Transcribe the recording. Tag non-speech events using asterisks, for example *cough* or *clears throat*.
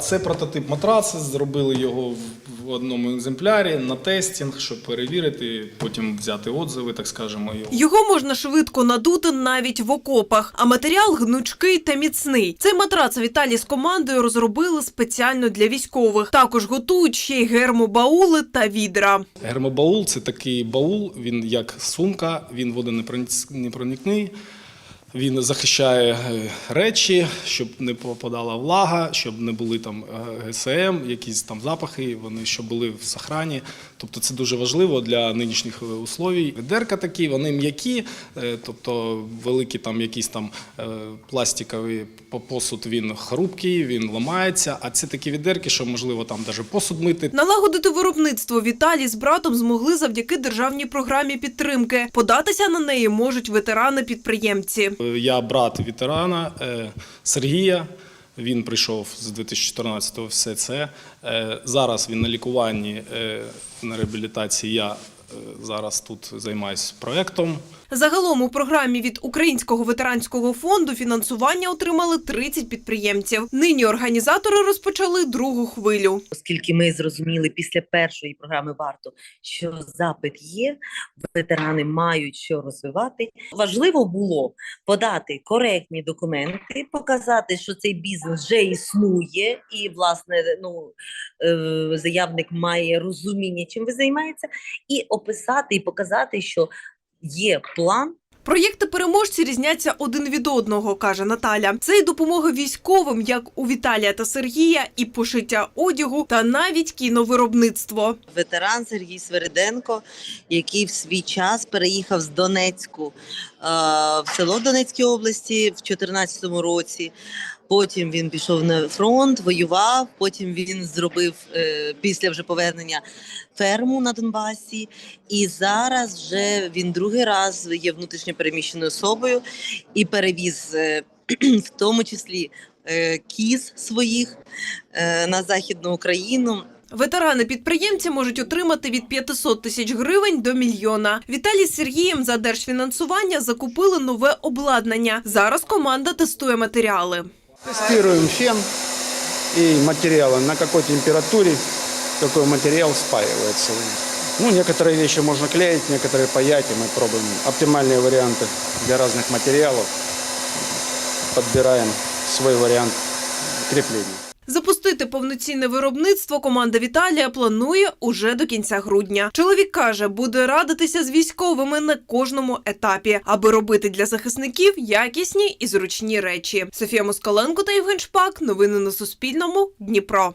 Це прототип матраци, зробили його в- одному екземплярі на тестінг, щоб перевірити, потім взяти отзиви, так скажемо. його. Його можна швидко надути навіть в окопах, а матеріал гнучкий та міцний. Цей матрац Віталій з командою розробили спеціально для військових. Також готують ще й гермобаули та відра. Гермобаул це такий баул, він як сумка, він водонепроникний. Він захищає е, речі, щоб не попадала влага, щоб не були там е, ГСМ, якісь там запахи, вони щоб були в сохрані. Тобто це дуже важливо для нинішніх е, условій. Відерка такі, вони м'які, тобто великий там якийсь там пластиковий посуд, він хрупкий, він ламається. А це такі відерки, що можливо там навіть посуд мити. Налагодити виробництво Віталій з братом змогли завдяки державній програмі підтримки. Податися на неї можуть ветерани-підприємці. Я брат ветерана е, Сергія. Він прийшов з 2014-го все це. Е, Зараз він на лікуванні, е, на реабілітації. Я е, зараз тут займаюся проєктом. Загалом у програмі від Українського ветеранського фонду фінансування отримали 30 підприємців. Нині організатори розпочали другу хвилю. оскільки ми зрозуміли після першої програми варто, що запит є, ветерани мають що розвивати. Важливо було подати коректні документи, показати, що цей бізнес вже існує, і власне ну е, заявник має розуміння, чим ви займаєтеся, і описати і показати, що є план. Проєкти переможці різняться один від одного, каже Наталя. Це і допомога військовим, як у Віталія та Сергія, і пошиття одягу, та навіть кіновиробництво. ветеран Сергій Свериденко, який в свій час переїхав з Донецьку е, в село Донецькій області в 2014 році. Потім він пішов на фронт, воював. Потім він зробив е, після вже повернення ферму на Донбасі. І зараз вже він другий раз є внутрішньо переміщеною особою і перевіз е, *clears throat* в тому числі е, кіз своїх на західну Україну. Ветерани-підприємці можуть отримати від 500 тисяч гривень до мільйона. Віталій з Сергієм за держфінансування закупили нове обладнання. Зараз команда тестує матеріали. Тестируем фен и материалы, на какой температуре какой материал спаивается. Ну, некоторые вещи можно клеить, некоторые паять, и мы пробуем оптимальные варианты для разных материалов. Подбираем свой вариант крепления. Запустити повноцінне виробництво команда Віталія планує уже до кінця грудня. Чоловік каже, буде радитися з військовими на кожному етапі, аби робити для захисників якісні і зручні речі. Софія Москаленко та Євген Шпак. Новини на Суспільному. Дніпро.